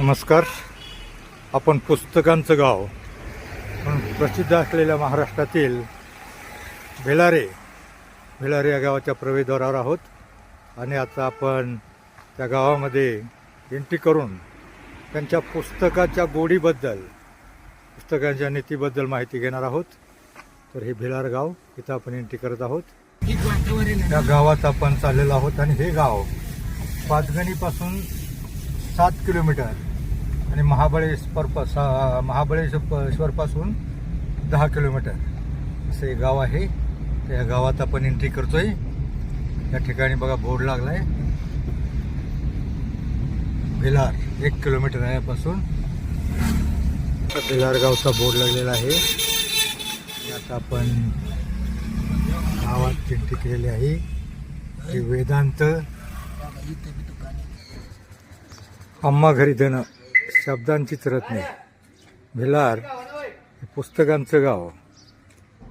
नमस्कार. आपण पुस्तकांचं गाव म्हणून प्रसिद्ध असलेल्या महाराष्ट्रातील भेलारे भेलारे या गावाच्या प्रवेशद्वारावर आहोत. आणि आता आपण त्या गावामध्ये एंट्री करून त्यांच्या पुस्तकाच्या गोडीबद्दल पुस्तकांच्या नीतीबद्दल माहिती घेणार आहोत. तर हे भिलार गाव इथं आपण एंट्री करत आहोत. त्या गावात आपण चाललेलो आहोत. आणि हे गाव पाचगणीपासून सात किलोमीटर आणि महाबळेश्वर महाबळेश्वरपासून दहा किलोमीटर. असं एक गाव आहे. तर या गावात आपण एंट्री करतोय. या ठिकाणी बघा बोर्ड लागलाय. भिलार. एक किलोमीटर आहे यापासून. भिलार गावचा बोर्ड लागलेला आहे. आता आपण गावात एंट्री केलेली आहे. वेदांत. अम्मा घरी देणं. शब्दांची रत्ने भिलार हे पुस्तकांचं गाव.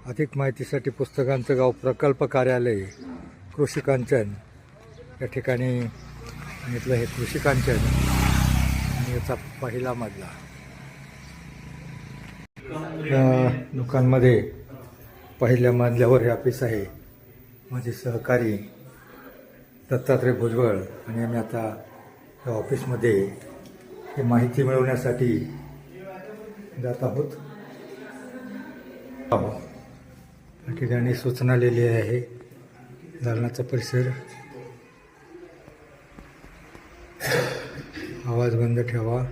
अधिक माहितीसाठी पुस्तकांचं गाव प्रकल्प कार्यालय कृषी कांचन या ठिकाणी घेतलं हे कृषी कांचन आणि याचा पहिला मजला. या दुकानमध्ये पहिल्या मजल्यावर हे ऑफिस आहे. माझे सहकारी दत्तात्रय भुजबळ. आणि आम्ही आता या ऑफिसमध्ये हे माहिती मिळवण्यासाठी जात आहोत. आहो. या ठिकाणी सूचना लिहिली आहे. दालनाचा परिसर. आवाज बंद ठेवा.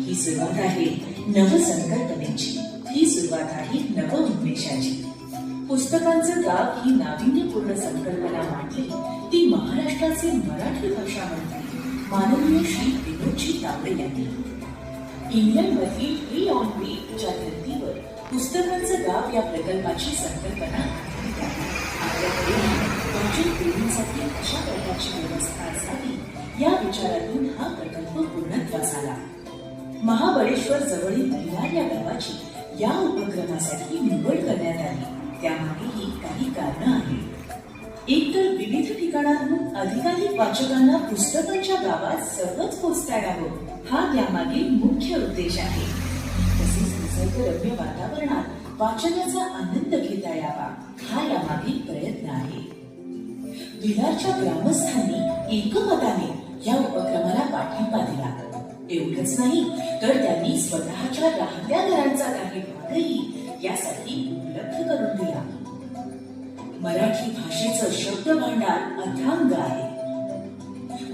ही सुरुवात आहे नवसंकल्पनेची. ही सुरुवात आहे नव उन्मेषाची पुस्तकांचं गाव ही नाविन्यपूर्ण संकल्पना मांडली. ती महाराष्ट्राचे मराठी भाषा मंत्री माननीय श्री विनोदजी तावडे यांनी. इंग्लंडमधील हे ऑन च्या धर्तीवर पुस्तकांचं गाव या प्रकल्पाची संकल्पना आपल्याकडे वंचित पिढींसाठी अशा प्रकारची व्यवस्था असावी या विचारातून हा प्रकल्प पूर्णत्वास आला. महाबळेश्वर जवळील भिलार या गावाची या उपक्रमासाठी निवड करण्यात आली. त्यामागेही काही कारण आहेत एकतर विविध ठिकाणांहून अधिकाधिक वाचकांना पुस्तकांच्या गावात सहज पोचता यावं हा त्यामागील मुख्य उद्देश आहे. तसेच निसर्गरम्य वातावरणात वाचनाचा आनंद घेता यावा हा यामागील प्रयत्न आहे. विलारच्या ग्रामस्थांनी एकमताने या उपक्रमाला पाठिंबा दिला. एवढंच नाही तर त्यांनी स्वतःच्या राहत्या घरांचा काही भागही यासाठी उपलब्ध करून दिला. मराठी भाषेचं शब्द भांडार अथांग आहे.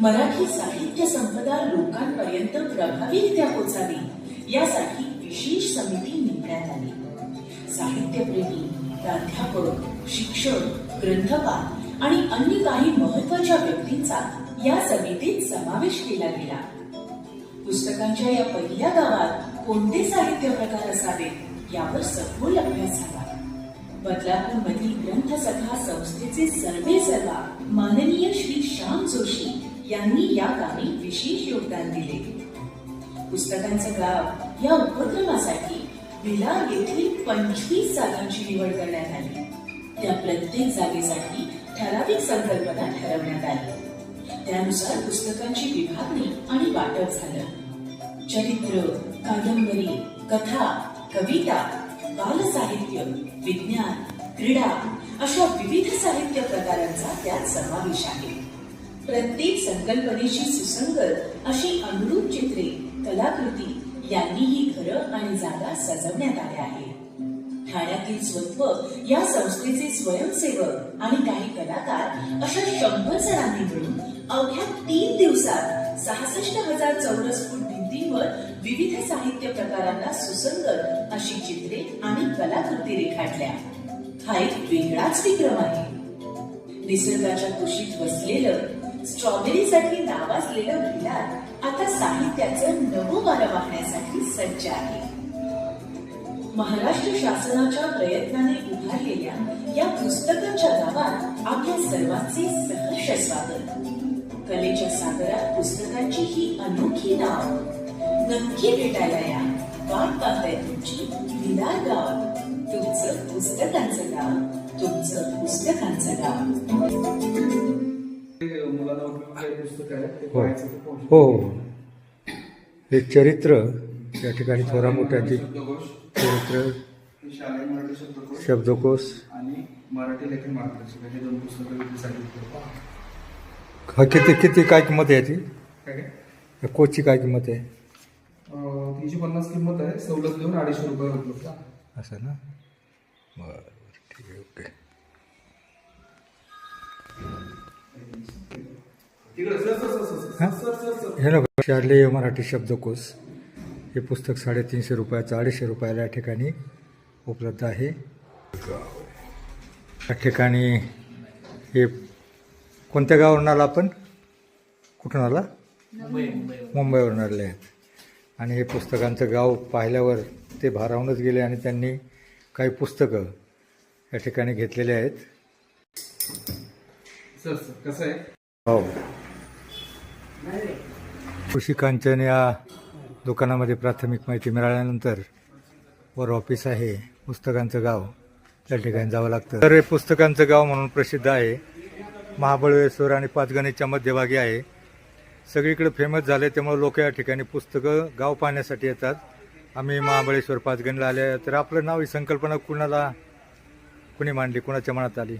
मराठी साहित्य संपदा लोकांपर्यंत प्रभावीरित्या पोचावी यासाठी विशेष समिती नेमण्यात आली. साहित्यप्रेमी प्राध्यापक शिक्षक ग्रंथपाल आणि अन्य काही महत्त्वाच्या व्यक्तींचा या समितीत समावेश केला गेला. पुस्तकांच्या या पहिल्या गावात कोणते साहित्य प्रकार असावेत? यावर सखोल अभ्यास झाला. बदलापूर मधील ग्रंथ सभा संस्थेचे सर्वे सर्वा माननीय श्री श्याम जोशी यांनी या कामी विशेष योगदान दिले. पुस्तकांचं गाव या उपक्रमासाठी विलार येथील पंचवीस जागांची निवड करण्यात आली. त्या प्रत्येक जागेसाठी ठराविक संकल्पना ठरवण्यात आली. त्यानुसार पुस्तकांची विभागणी आणि वाटप झालं. चरित्र कादंबरी कथा कविता बालसाहित्य विज्ञान क्रीडा अशा विविध साहित्य प्रकारांचा त्यात समावेश आहे. प्रत्येक संकल्पनेशी सुसंगत अशी अनुरूप चित्रे कलाकृती यांनी ही घरं आणि जागा सजवण्यात आल्या आहेत. ठाण्यातील स्वत्व या संस्थेचे स्वयंसेवक आणि काही कलाकार अशा शंभर जणांनी मिळून अवघ्या तीन दिवसात सहासष्ट हजार चौरस फूट भिंतीवर विविध साहित्य प्रकारांना सुसंगत अशी चित्रे आणि कलाकृती रेखाटल्या. हा एक वेगळाच विक्रम आहे. निसर्गाच्या कुशीत वसलेलं स्ट्रॉबेरीसाठी नावाजलेलं भिलार आता साहित्याचं नवं वारं वाहण्यासाठी सज्ज आहे. महाराष्ट्र शासनाच्या प्रयत्नाने उभारलेल्या या पुस्तकांच्या गावात आपल्या सर्वांचे सहर्ष स्वागत. कलेच्या सागरात पुस्तकांची ही अनोखी नाव. नक्की भेटायला या. वाट पाहताय तुमची विलार गाव तुमचं पुस्तकांचं गाव. तुमचं पुस्तकांचं गाव. ते हो. हो हो. हो. चरित्र या ठिकाणी थोरा मोठ्यांची शब्दकोश. चरित्र. शालेय मराठी शब्दकोश. शब्दकोश. आणि मराठी लेखन मार्गदर्शक हे दोन पुस्तकं. हा किती किती काय किंमत आहे याची कोचची काय किंमत आहे? तीनशे पन्नास किंमत आहे. सवलत देऊन अडीचशे रुपये उपलब्ध आहे. असं ना? बरं बरं ठीक आहे ओके. शालेय मराठी शब्दकोश हे पुस्तक साडेतीनशे रुपयाचं अडीचशे रुपयाला या ठिकाणी उपलब्ध आहे. या ठिकाणी हे कोणत्या गावावरून आला आपण? कुठून आला? मुंबईवरून. आले आहेत. आणि हे पुस्तकांचं गाव पाहिल्यावर ते भारावूनच गेले आणि त्यांनी काही पुस्तकं या ठिकाणी घेतलेली आहेत. सर सर कसं आहे? हो. कृषी कांचन या दुकानामध्ये प्राथमिक माहिती मिळाल्यानंतर वर ऑफिस आहे. पुस्तकांचं गाव त्या ठिकाणी जावं लागतं. तर हे पुस्तकांचं गाव म्हणून प्रसिद्ध आहे. महाबळेश्वर आणि पाचगणीच्या मध्यभागी आहे. सगळीकडे फेमस झाले त्यामुळे लोक या ठिकाणी पुस्तकं गाव पाहण्यासाठी येतात. आम्ही महाबळेश्वर पाचगणीला आले तर आपलं नाव ही संकल्पना कुणाला कुणी मांडली कुणाच्या मनात आली?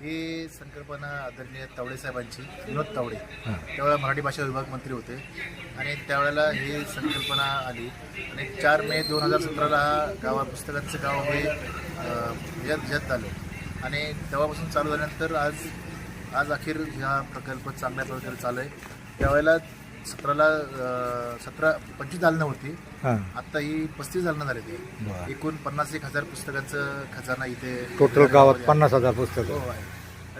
ही संकल्पना आदरणीय तावडे साहेबांची विनोद तावडे. त्यावेळेला मराठी भाषा विभाग मंत्री होते. आणि त्यावेळेला ही संकल्पना आली. आणि चार मे दोन हजार सतराला हा गावा पुस्तकांचं गाव हे अं, ह्याच्यात ह्याच्यात आलं. आणि तेव्हापासून चालू झाल्यानंतर आज आज अखेर हा प्रकल्प चांगल्या प्रकारे चालू आहे. त्यावेळेला सतराला सतरा पंचवीस दालनं होती हां. आत्ता ही पस्तीस दालनं झाली ते. एकूण पन्नास एक हजार पुस्तकांचं खजाना इथे टोटल गावात पन्नास हजार पुस्तकं. हो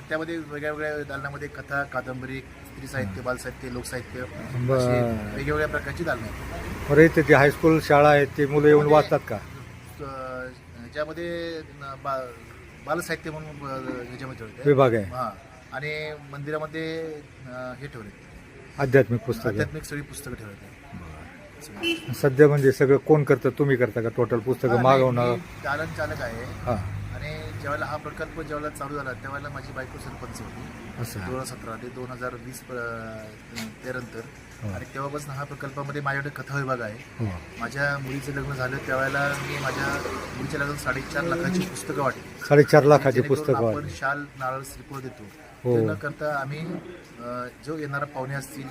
त्यामध्ये वेगळ्या वेगळ्या दालनामध्ये कथा कादंबरी स्त्री साहित्य बालसाहित्य लोकसाहित्य वेगवेगळ्या प्रकारची दालनं आहेत. बरं इथे जी हायस्कूल शाळा आहेत ती मुलं येऊन वाचतात का? ज्यामध्ये बा बालसाहित्य म्हणून ह्याच्यामध्ये विभाग आहे. हां. आणि मंदिरामध्ये हे ठेवले आध्यात्मिक पुस्तकं. आध्यात्मिक सगळी पुस्तकं ठेवले सध्या म्हणजे सगळं कोण करतं तुम्ही करता का? टोटल पुस्तकं मागवणं? दालन चालक आहे. हां. आणि ज्यावेळेला हा प्रकल्प ज्यावेळेला चालू झाला त्यावेळेला माझी बायको सरपंच होती. असं. दोन हजार सतरा ते दोन हजार वीस त्यानंतर हो. आणि तेव्हापासून हा प्रकल्पामध्ये माझ्याकडे कथा विभाग आहे. हो. माझ्या मुलीचं लग्न झालं त्यावेळेला मी माझ्या मुलीच्या लग्नात साडेचार लाखाची पुस्तकं वाटली. साडेचार लाखाची पुस्तकं आपण शाल नारळ श्रीफळ देतो. हो. ते न करता आम्ही अं, जो येणारा पाहुणे असतील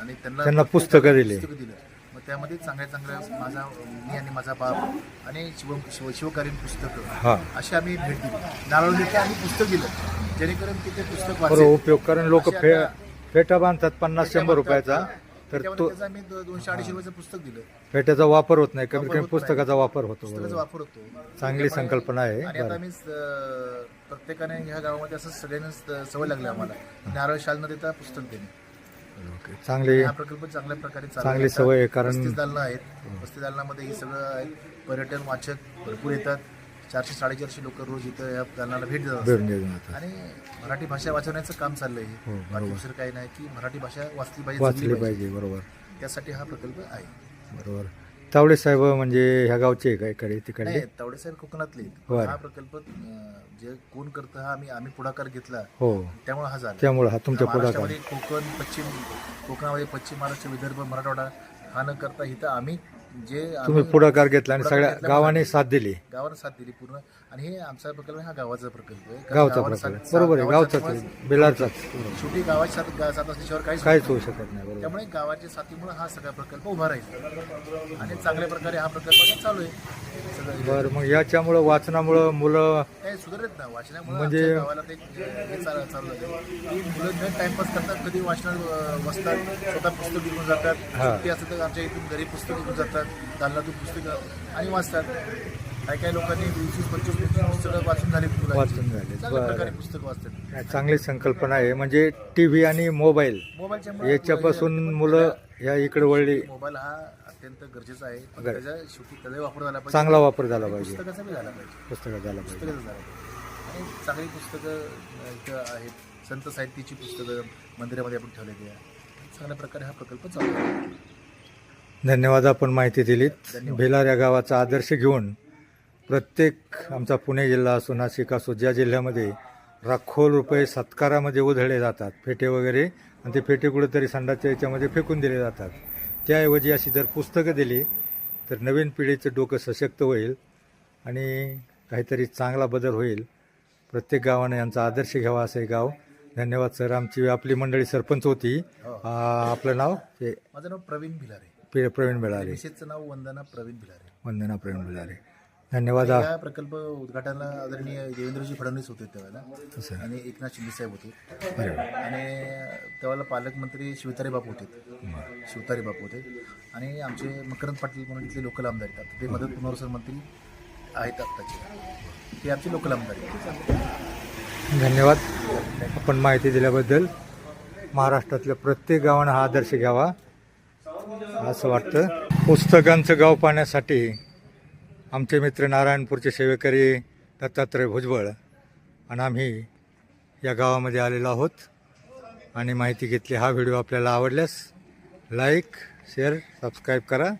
आणि त्यांना त्यांना पुस्तकं दिली. पुस्तकं दिलं. मग त्यामध्ये चांगल्या चांगल्या माझा मी आणि माझा बाप आणि शिव शिव शिवकालीन पुस्तकं हां. अशी आम्ही भेट दिली. नारळ देतो आणि पुस्तक दिलं. जेणेकरून तिथे पुस्तक बरोबर वाचेल. उपयोग. कारण लोक फे फेटा बांधतात पन्नास शंभर रुपयाचा. तर त्याच्यामध्ये तो त्याचं आम्ही दो- दोनशे अडीचशे रुपयाचं पुस्तक दिलं फेट्याचा वापर होत नाही कमीत वापर कमी होत नाही. पुस्तकाचा वापर होतो पुस्तकाचा. वापर होतो चांगली संकल्पना आहे. आणि आता बरं. आम्ही प्रत्येकाने ह्या गावामध्ये असं सगळ्यांना स- सवय लागली आम्हाला नारळ शाल न देता पुस्तक देणे ओके. चांगली हा प्रकल्प चांगल्या प्रकारे चालू चांगली आहे. सवय आहे, कारण- पस्तीस दालनं आहेत पस्तीस दालनामध्ये हे सगळं आहे पर्यटन वाचक भरपूर येतात चारशे साडेचारशे लोक रोज इथं या दालनाला भेट देतात. आणि मराठी भाषा वाचवण्याचं काम चाललंय हो. बाकी दुसरं काही नाही की मराठी भाषा वाचली पाहिजे वाचली जगली पाहिजे बरोबर. त्यासाठी हा प्रकल्प आहे. बरोबर. तावडे साहेब म्हणजे ह्या गावचे आहे का इकडे तिकडे? नाही तावडे साहेब कोकणातले. बरं. हा प्रकल्प अं, जे कोण करतं हा आम्ही आम्ही पुढाकार घेतला. हो. त्यामुळे हा झाला. त्यामुळे हा तुमच्या पुढाकार. महाराष्ट्रामध्ये कोकण पश्चिम कोकणामध्ये पश्चिम महाराष्ट्र विदर्भ मराठवाडा हा न करता इथं आम्ही जे तुम्ही पुढाकार घेतला आणि सगळ्या गावाने साथ दिली. गावानं साथ दिली पूर्ण. आणि हे आमचा प्रकल्प हा गावाचा प्रकल्प आहे. गावचा साथ- बरोबर आहे गावचाच. बेलारचाच शेवटी गावाची साथ गा- साथ असल्याशिवाय काहीच काहीच. होऊ शकत नाही बरोबर. त्यामुळे गावाच्या साथीमुळे हा सगळा प्रकल्प उभा राहील. आणि चांगल्या प्रकारे हा प्रकल्प आता चालू आहे. बरं मग याच्यामुळं वाचनामुळं मुलं काही सुधारत ना वाचनामुळे म्हणजे- म्हणजे गावाला ते हे चालू चालू झालं की मुलं न टाइमपास करतात कधी वाचनात अं, बसतात स्वतः पुस्तक घेऊन जातात हा. सुट्टी असतं तर आमच्या इथून घरी पुस्तक घेऊन जातात दालनातून पुस्तकं आणि वाचतात काही काही लोकांनी वीस वीस पंचवीस पुस्तकं वाचून झाली मुलांची. वाचून झाली. चांगल्या बरं. प्रकारे पुस्तकं वाचतात काय चांगली संकल्पना आहे म्हणजे टी व्ही आणि मोबाईल मोबाईलच्या याच्यापासून मुलं ह्या इकडे वळली मोबाईल हा अत्यंत गरजेचा आहे. पण बरं. त्याचा शेवटी वापर झाला पाहिजे. चांगला वापर झाला आणि पाहिजे. पुस्तकाचा बी झाला पाहिजे. पुस्तकात झाला पाहिजे. पुस्तकं झालं पाहिजे. आणि चांगली पुस्तकं अ, इथं आहेत. संत साहित्याची पुस्तकं मंदिरामध्ये आपण ठेवलेली आहे. चांगल्या प्रकारे हा प्रकल्प चालू आहे. धन्यवाद आपण माहिती दिलीत. धन्यवाद. बेलार या गावाचा आदर्श घेऊन प्रत्येक आमचा पुणे जिल्हा असो नाशिक असो ज्या जिल्ह्यामध्ये राखोल रुपये सत्कारामध्ये उधळले जातात फेटे वगैरे. आणि ते फेटे कुठेतरी संडाच्या याच्यामध्ये फेकून दिले जातात. त्याऐवजी अशी जर पुस्तकं दिली तर नवीन पिढीचं डोकं सशक्त होईल आणि काहीतरी चांगला बदल होईल. प्रत्येक गावाने यांचा आदर्श घ्यावा असं हे गाव. धन्यवाद सर. आमची आपली मंडळी सरपंच होती. आ, आपलं नाव? ते माझं नाव प्रवीण भिलारे. पे- प्रवीण बेळारे मिसेसचं नाव वंदना प्रवीण भिलारे. वंदना प्रवीण बेळारे धन्यवाद या प्रकल्प उद्घाटनाला आदरणीय देवेंद्रजी फडणवीस होते त्यावेळेला. आणि एकनाथ शिंदे साहेब होते. अरे वा. आणि त्यावेळेला पालकमंत्री शिवतारे बापू होते. शिवतारे बापू होते. आणि आमचे मकरंद पाटील म्हणून इथले लोकल आमदार आता ते मदत पुनर्वसन मंत्री आहेत आत्ताचे. ते आमचे लोकल आमदार आहेत. धन्यवाद. आपण माहिती दिल्याबद्दल महाराष्ट्रातल्या प्रत्येक गावानं हा आदर्श घ्यावा असं वाटतं. पुस्तकांचं गाव पाहण्यासाठी आमचे मित्र नारायणपूरचे सेवेकरी दत्तात्रय भुजबळ आणि आम्ही या गावामध्ये आलेलो आहोत. आणि माहिती घेतली हा व्हिडिओ आपल्याला आवडल्यास लाईक शेअर सबस्क्राईब करा.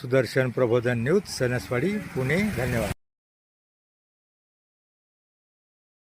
सुदर्शन प्रबोधन न्यूज सणसवाडी पुणे. धन्यवाद.